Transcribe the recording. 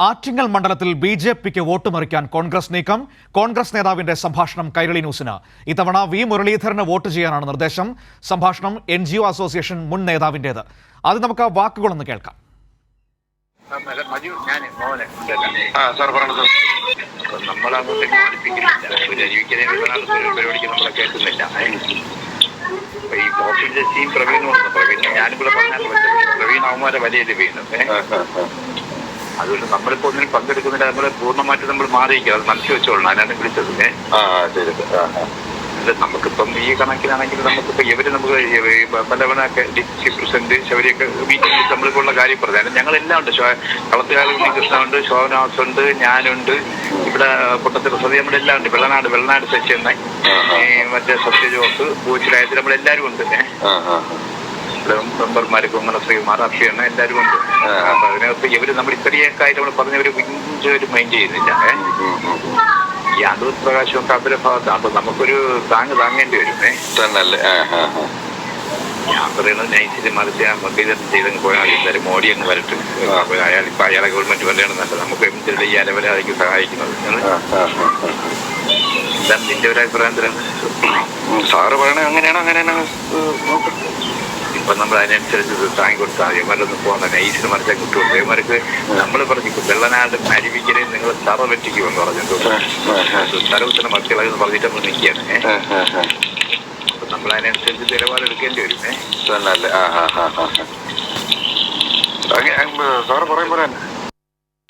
ആറ്റിങ്ങൽ മണ്ഡലത്തിൽ B J പിക്ക് vote മറിക്കാൻ കോൺഗ്രസ് നീക്കം. കോൺഗ്രസ് നേതാവിന്റെ സംഭാഷണം കൈരളി ന്യൂസിന്. ഇത്തവണ വി മുരളീധരന് വോട്ട് ചെയ്യാനാണ് നിർദ്ദേശം. സംഭാഷണം എൻ ജി ഒ അസോസിയേഷൻ മുൻ നേതാവിന്റേത്. അത് നമുക്ക് ആ വാക്കുകളൊന്ന് കേൾക്കാം നമ്മളങ്ങോട്ടേക്ക് പരിപാടിക്ക് നമ്മളെ കേൾക്കുന്നില്ല. ഈ ജസ്റ്റിയും പ്രവീണും പ്രവീൺ ഞാനും കൂടെ പറഞ്ഞാൽ പ്രവീൺ അവന്മാരെ വലിയ വീണു. അതുകൊണ്ട് നമ്മളിപ്പോ ഒന്നിനും പങ്കെടുക്കുന്നില്ല. നമ്മൾ പൂർണമായിട്ട് നമ്മൾ മാറിയിരിക്കുക അത് മനസ്സിൽ വെച്ചോളണം. അതിനാണ് വിളിച്ചത് ആ ശരി ഇത് നമുക്കിപ്പം ഈ കണക്കിലാണെങ്കിൽ നമുക്കിപ്പോ ഇവർ നമുക്ക് പലവണൊക്കെ ഡിസ്ട്രിക്ട് പ്രസിഡന്റ് ശബരിയൊക്കെ മീറ്റിംഗിൽ നമ്മളിപ്പോഴുള്ള കാര്യം പറഞ്ഞു. ഞങ്ങൾ എല്ലാം ഉണ്ട് ശോ- കളത്തുകാല ഉണ്ണികൃഷ്ണ ഉണ്ട് ശോഭനാസ് ഉണ്ട് ഞാനുണ്ട്. ഇവിടെ പൊട്ടത്തിൽ സതി നമ്മുടെ എല്ലാം ഉണ്ട് വെള്ളനാട് വെള്ളനാട് സെഷൻ മറ്റേ സത്യജോസ് പൂച്ചിലായത്തിൽ നമ്മളെല്ലാവരും ഉണ്ട്. ആ ആ ഇവിടെ മെമ്പർമാര് കുമ്മന ശ്രീകുമാർ അഭിയാണ് എല്ലാവരും ഉണ്ട്. അപ്പൊ അതിനകത്ത് ഇവർ നമ്മൾ ഇത്രയൊക്കെ പറഞ്ഞ ഒരു പറഞ്ഞവര് ഒരു മൈൻഡ് ചെയ്യുന്നില്ല പ്രകാശവും ഭാഗത്ത് ഈ അടൂർ പ്രകാശമൊക്കെ അവരുടെ ഭാഗത്താണ് അപ്പൊ നമുക്കൊരു താങ്ങ് താങ്ങേണ്ടി വരും. തന്നല്ലേ? ഞാൻ പറയുന്നത് നൈസിൽ മറിച്ച് ഞാൻ മുരളീധരൻ ചെയ്തങ്ങ് പോയാൽ എന്തായാലും മോഡി അങ്ങ് വരട്ടെ. അയാൾ ഇപ്പൊ അയാളെ ഗവൺമെന്റ് വരണമെന്നല്ല നമുക്ക് എന്തിനുള്ള ഈ അലവരായിരിക്കും സഹായിക്കുന്നത്. എന്താണ് നിന്റെ ഒരു അഭിപ്രായം? സാറ് പറയണേ അങ്ങനെയാണോ അങ്ങനെയാണോ. ഇപ്പൊ നമ്മൾ അതിനനുസരിച്ച് താങ്ങി കൊടുത്താൽ ഇവരൊന്നും പോകണ്ട. നൈസിന് മറിച്ചാൽ കിട്ടുമോ ഇവർക്ക് നമ്മൾ പറഞ്ഞു വെള്ളനാട് അരുവിക്കരെ നിങ്ങൾ തറ വെട്ടിക്കുമെന്ന് പറഞ്ഞു. സ്ഥലത്തിന് മക്കളെന്ന് പറഞ്ഞിട്ട് നമ്മൾ നിൽക്കുകയാണ്. അപ്പൊ നമ്മൾ അതിനനുസരിച്ച് നിലപാടെടുക്കേണ്ടി വരും. ഏഹ് തന്നല്ലേ? ആ ആ സാറ് പറയും പോലെ തന്നെ.